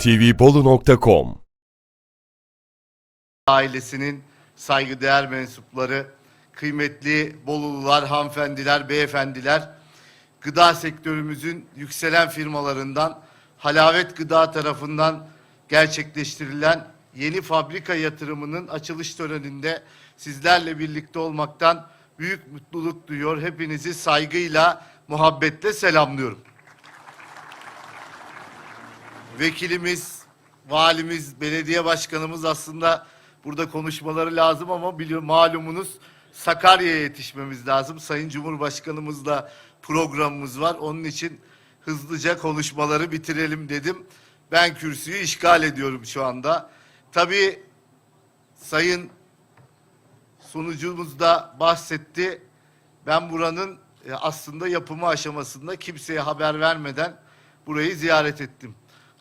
tvbolu.com ailesinin saygıdeğer mensupları, kıymetli Bolulular, hanımefendiler, beyefendiler, gıda sektörümüzün yükselen firmalarından Halavet Gıda tarafından gerçekleştirilen yeni fabrika yatırımının açılış töreninde sizlerle birlikte olmaktan büyük mutluluk duyuyor. Hepinizi saygıyla, muhabbetle selamlıyorum. Vekilimiz, valimiz, belediye başkanımız aslında burada konuşmaları lazım ama biliyor malumunuz Sakarya'ya yetişmemiz lazım. Sayın Cumhurbaşkanımızla programımız var. Onun için hızlıca konuşmaları bitirelim dedim. Ben kürsüyü işgal ediyorum şu anda. Tabii Sayın sunucumuz da bahsetti. Ben buranın e, aslında yapımı aşamasında kimseye haber vermeden burayı ziyaret ettim.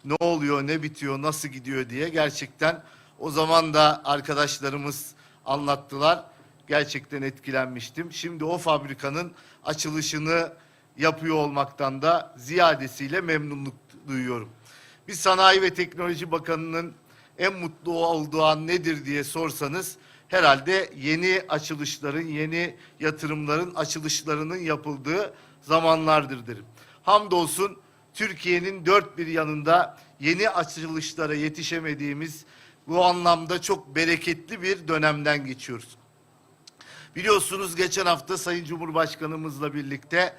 Ne oluyor, ne bitiyor, nasıl gidiyor diye gerçekten o zaman da arkadaşlarımız anlattılar. Gerçekten etkilenmiştim. Şimdi o fabrikanın açılışını yapıyor olmaktan da ziyadesiyle memnunluk duyuyorum. Bir Sanayi ve Teknoloji Bakanı'nın en mutlu olduğu an nedir diye sorsanız herhalde yeni açılışların, yeni yatırımların açılışlarının yapıldığı zamanlardır derim. Hamdolsun Türkiye'nin dört bir yanında yeni açılışlara yetişemediğimiz bu anlamda çok bereketli bir dönemden geçiyoruz. Biliyorsunuz geçen hafta Sayın Cumhurbaşkanımızla birlikte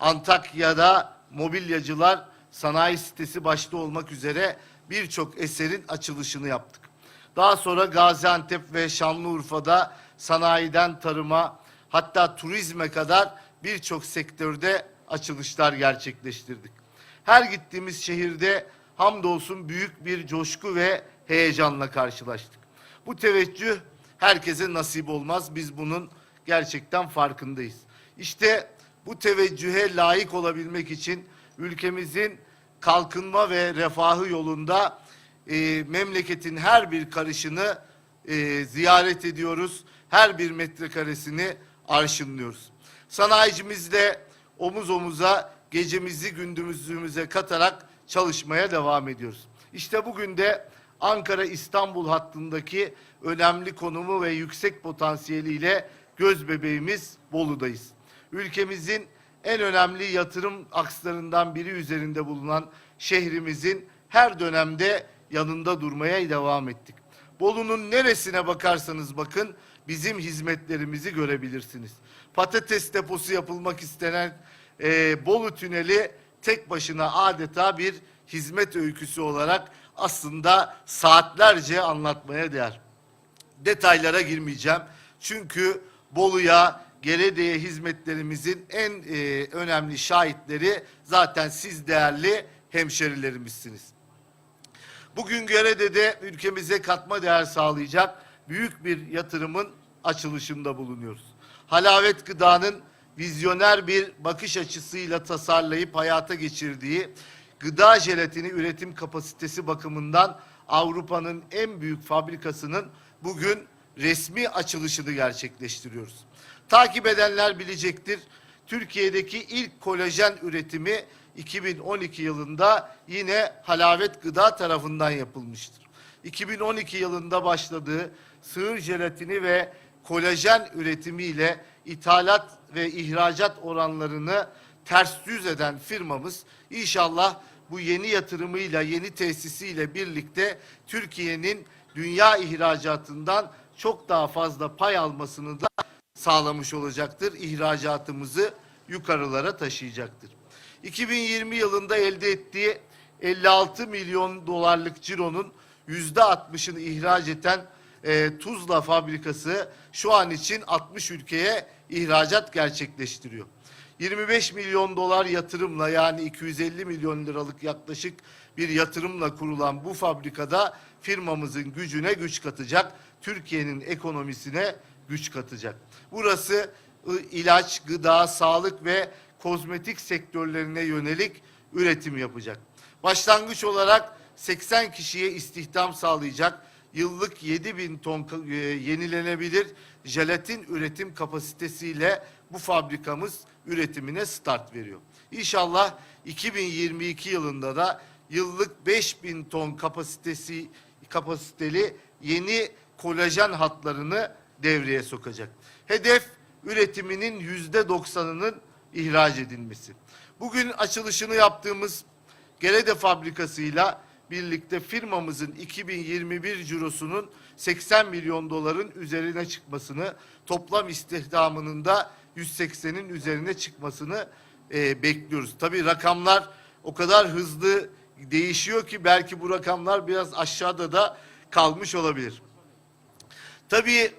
Antakya'da mobilyacılar sanayi sitesi başta olmak üzere birçok eserin açılışını yaptık. Daha sonra Gaziantep ve Şanlıurfa'da sanayiden tarıma hatta turizme kadar birçok sektörde açılışlar gerçekleştirdik. Her gittiğimiz şehirde hamdolsun büyük bir coşku ve heyecanla karşılaştık. Bu teveccüh herkese nasip olmaz. Biz bunun gerçekten farkındayız. İşte bu teveccühe layık olabilmek için ülkemizin kalkınma ve refahı yolunda e, memleketin her bir karışını e, ziyaret ediyoruz. Her bir metrekaresini arşınlıyoruz. Sanayicimizle omuz omuza gecemizi gündüzümüze katarak çalışmaya devam ediyoruz. İşte bugün de Ankara-İstanbul hattındaki önemli konumu ve yüksek potansiyeliyle göz bebeğimiz Bolu'dayız. Ülkemizin en önemli yatırım akslarından biri üzerinde bulunan şehrimizin her dönemde yanında durmaya devam ettik. Bolu'nun neresine bakarsanız bakın bizim hizmetlerimizi görebilirsiniz. Patates deposu yapılmak istenen e, Bolu Tüneli tek başına adeta bir hizmet öyküsü olarak aslında saatlerce anlatmaya değer. Detaylara girmeyeceğim. Çünkü Bolu'ya, Gerede'ye hizmetlerimizin en e, önemli şahitleri zaten siz değerli hemşerilerimizsiniz. Bugün Gerede'de ülkemize katma değer sağlayacak büyük bir yatırımın açılışında bulunuyoruz. Halavet Gıda'nın vizyoner bir bakış açısıyla tasarlayıp hayata geçirdiği gıda jelatini üretim kapasitesi bakımından Avrupa'nın en büyük fabrikasının bugün resmi açılışını gerçekleştiriyoruz. Takip edenler bilecektir. Türkiye'deki ilk kolajen üretimi 2012 yılında yine Halavet Gıda tarafından yapılmıştır. 2012 yılında başladığı sığır jelatini ve kolajen üretimiyle ithalat ve ihracat oranlarını ters yüz eden firmamız inşallah bu yeni yatırımıyla, yeni tesisiyle birlikte Türkiye'nin dünya ihracatından çok daha fazla pay almasını da sağlamış olacaktır. İhracatımızı yukarılara taşıyacaktır. 2020 yılında elde ettiği 56 milyon dolarlık cironun yüzde 60'ını ihraç eden e, Tuzla fabrikası şu an için 60 ülkeye ihracat gerçekleştiriyor. 25 milyon dolar yatırımla yani 250 milyon liralık yaklaşık bir yatırımla kurulan bu fabrikada firmamızın gücüne güç katacak, Türkiye'nin ekonomisine güç katacak. Burası ilaç, gıda, sağlık ve kozmetik sektörlerine yönelik üretim yapacak. Başlangıç olarak 80 kişiye istihdam sağlayacak yıllık 7 bin ton e, yenilenebilir jelatin üretim kapasitesiyle bu fabrikamız üretimine start veriyor. İnşallah 2022 yılında da yıllık 5000 ton kapasitesi kapasiteli yeni kolajen hatlarını devreye sokacak. Hedef üretiminin yüzde doksanının ihraç edilmesi. Bugün açılışını yaptığımız Gerede fabrikasıyla birlikte firmamızın 2021 cirosunun 80 milyon doların üzerine çıkmasını, toplam istihdamının da 180'in üzerine çıkmasını e, bekliyoruz. Tabii rakamlar o kadar hızlı değişiyor ki belki bu rakamlar biraz aşağıda da kalmış olabilir. Tabii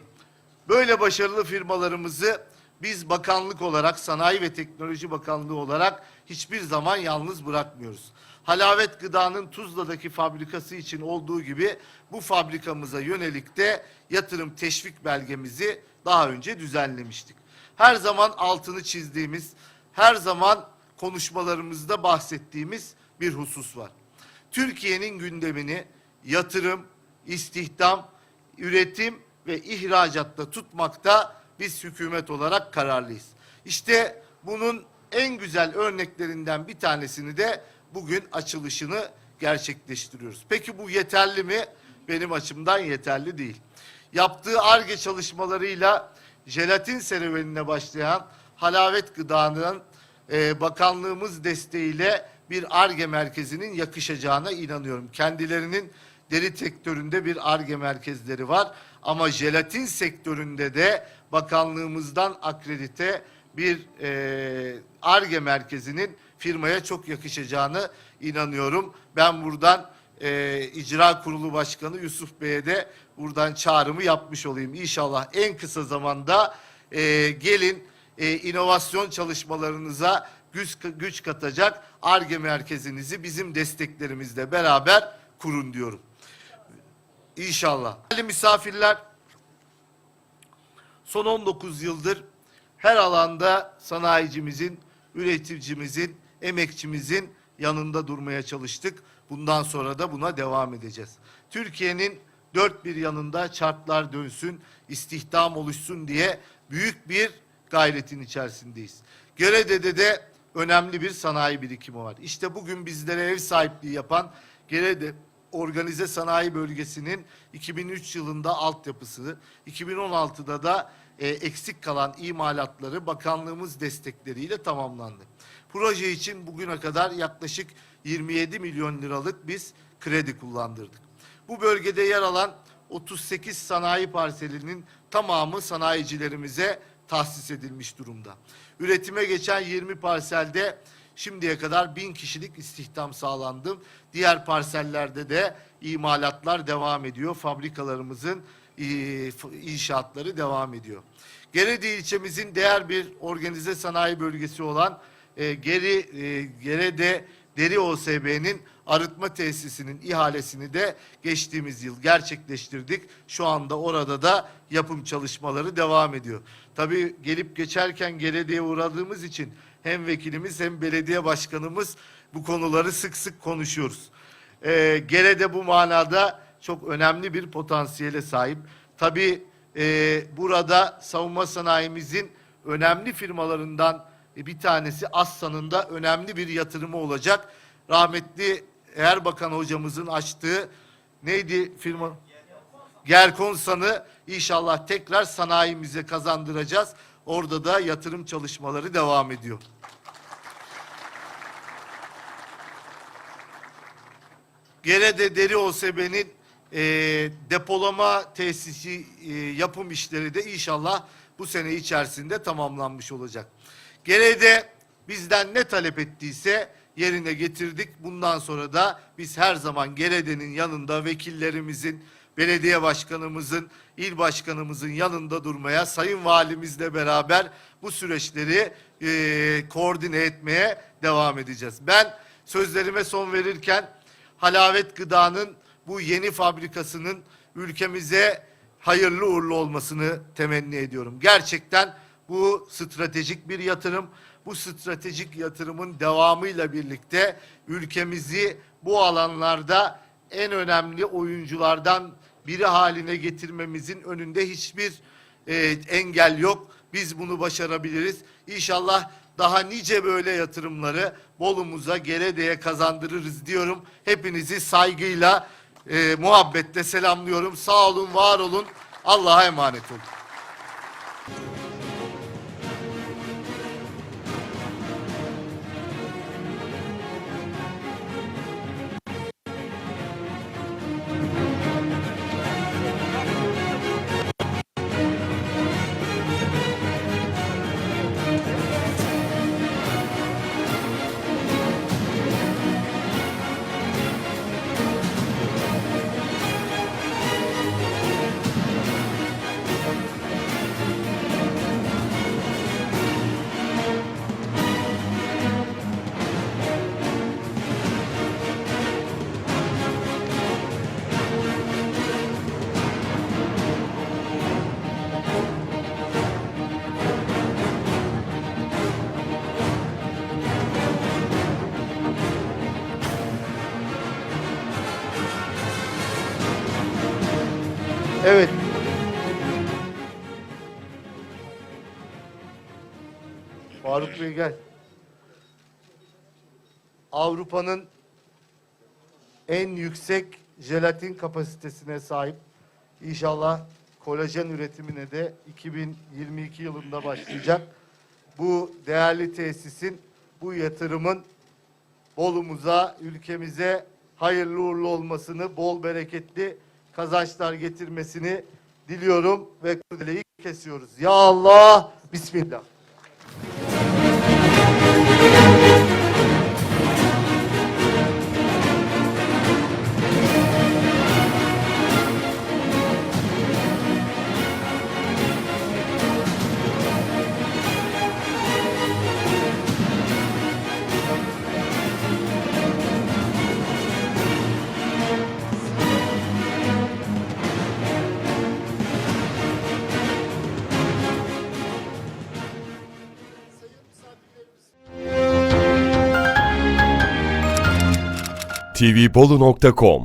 böyle başarılı firmalarımızı biz bakanlık olarak, Sanayi ve Teknoloji Bakanlığı olarak hiçbir zaman yalnız bırakmıyoruz. Halavet Gıda'nın Tuzla'daki fabrikası için olduğu gibi bu fabrikamıza yönelik de yatırım teşvik belgemizi daha önce düzenlemiştik. Her zaman altını çizdiğimiz, her zaman konuşmalarımızda bahsettiğimiz bir husus var. Türkiye'nin gündemini yatırım, istihdam, üretim ve ihracatta tutmakta biz hükümet olarak kararlıyız. İşte bunun en güzel örneklerinden bir tanesini de bugün açılışını gerçekleştiriyoruz. Peki bu yeterli mi? Benim açımdan yeterli değil. Yaptığı ARGE çalışmalarıyla jelatin serüvenine başlayan Halavet Gıda'nın e, bakanlığımız desteğiyle bir ARGE merkezinin yakışacağına inanıyorum. Kendilerinin deri sektöründe bir ARGE merkezleri var ama jelatin sektöründe de bakanlığımızdan akredite bir e, ARGE merkezinin firmaya çok yakışacağını inanıyorum. Ben buradan e, icra kurulu başkanı Yusuf Bey'e de buradan çağrımı yapmış olayım. İnşallah en kısa zamanda e, gelin e, inovasyon çalışmalarınıza güç, güç katacak ARGE merkezinizi bizim desteklerimizle beraber kurun diyorum. İnşallah. Değerli misafirler, son 19 yıldır her alanda sanayicimizin, üreticimizin, emekçimizin yanında durmaya çalıştık. Bundan sonra da buna devam edeceğiz. Türkiye'nin dört bir yanında çarklar dönsün, istihdam oluşsun diye büyük bir gayretin içerisindeyiz. Gerede'de de önemli bir sanayi birikimi var. İşte bugün bizlere ev sahipliği yapan Gerede Organize Sanayi Bölgesi'nin 2003 yılında altyapısı, 2016'da da e, eksik kalan imalatları bakanlığımız destekleriyle tamamlandı. Proje için bugüne kadar yaklaşık 27 milyon liralık biz kredi kullandırdık. Bu bölgede yer alan 38 sanayi parselinin tamamı sanayicilerimize tahsis edilmiş durumda. Üretime geçen 20 parselde şimdiye kadar bin kişilik istihdam sağlandı. Diğer parsellerde de imalatlar devam ediyor. Fabrikalarımızın e, inşaatları devam ediyor. Geredi ilçemizin değer bir organize sanayi bölgesi olan e, Geri e, Gerede Deri OSB'nin arıtma tesisinin ihalesini de geçtiğimiz yıl gerçekleştirdik. Şu anda orada da yapım çalışmaları devam ediyor. Tabii gelip geçerken Gerede'ye uğradığımız için hem vekilimiz hem belediye başkanımız bu konuları sık sık konuşuyoruz. Ee, Gerede bu manada çok önemli bir potansiyele sahip. Tabii e, burada savunma sanayimizin önemli firmalarından e, bir tanesi Aslan'ın da önemli bir yatırımı olacak. Rahmetli Erbakan hocamızın açtığı neydi firma? Gerkonsan'ı inşallah tekrar sanayimize kazandıracağız. Orada da yatırım çalışmaları devam ediyor. Gerede Deri OSB'nin e, depolama tesisi e, yapım işleri de inşallah bu sene içerisinde tamamlanmış olacak. Gerede bizden ne talep ettiyse yerine getirdik. Bundan sonra da biz her zaman Gerede'nin yanında vekillerimizin, belediye başkanımızın, il başkanımızın yanında durmaya, sayın valimizle beraber bu süreçleri e, koordine etmeye devam edeceğiz. Ben sözlerime son verirken Halavet Gıda'nın bu yeni fabrikasının ülkemize hayırlı uğurlu olmasını temenni ediyorum. Gerçekten bu stratejik bir yatırım. Bu stratejik yatırımın devamıyla birlikte ülkemizi bu alanlarda en önemli oyunculardan biri haline getirmemizin önünde hiçbir e, engel yok. Biz bunu başarabiliriz. İnşallah daha nice böyle yatırımları Bolu'muza, Gerede'ye kazandırırız diyorum. Hepinizi saygıyla, e, muhabbetle selamlıyorum. Sağ olun, var olun. Allah'a emanet olun. Faruk Bey gel. Avrupa'nın en yüksek jelatin kapasitesine sahip. İnşallah kolajen üretimine de 2022 yılında başlayacak. Bu değerli tesisin, bu yatırımın Bolu'muza, ülkemize hayırlı uğurlu olmasını, bol bereketli kazançlar getirmesini diliyorum ve kurdeleyi kesiyoruz. Ya Allah, Bismillah. tvbolu.com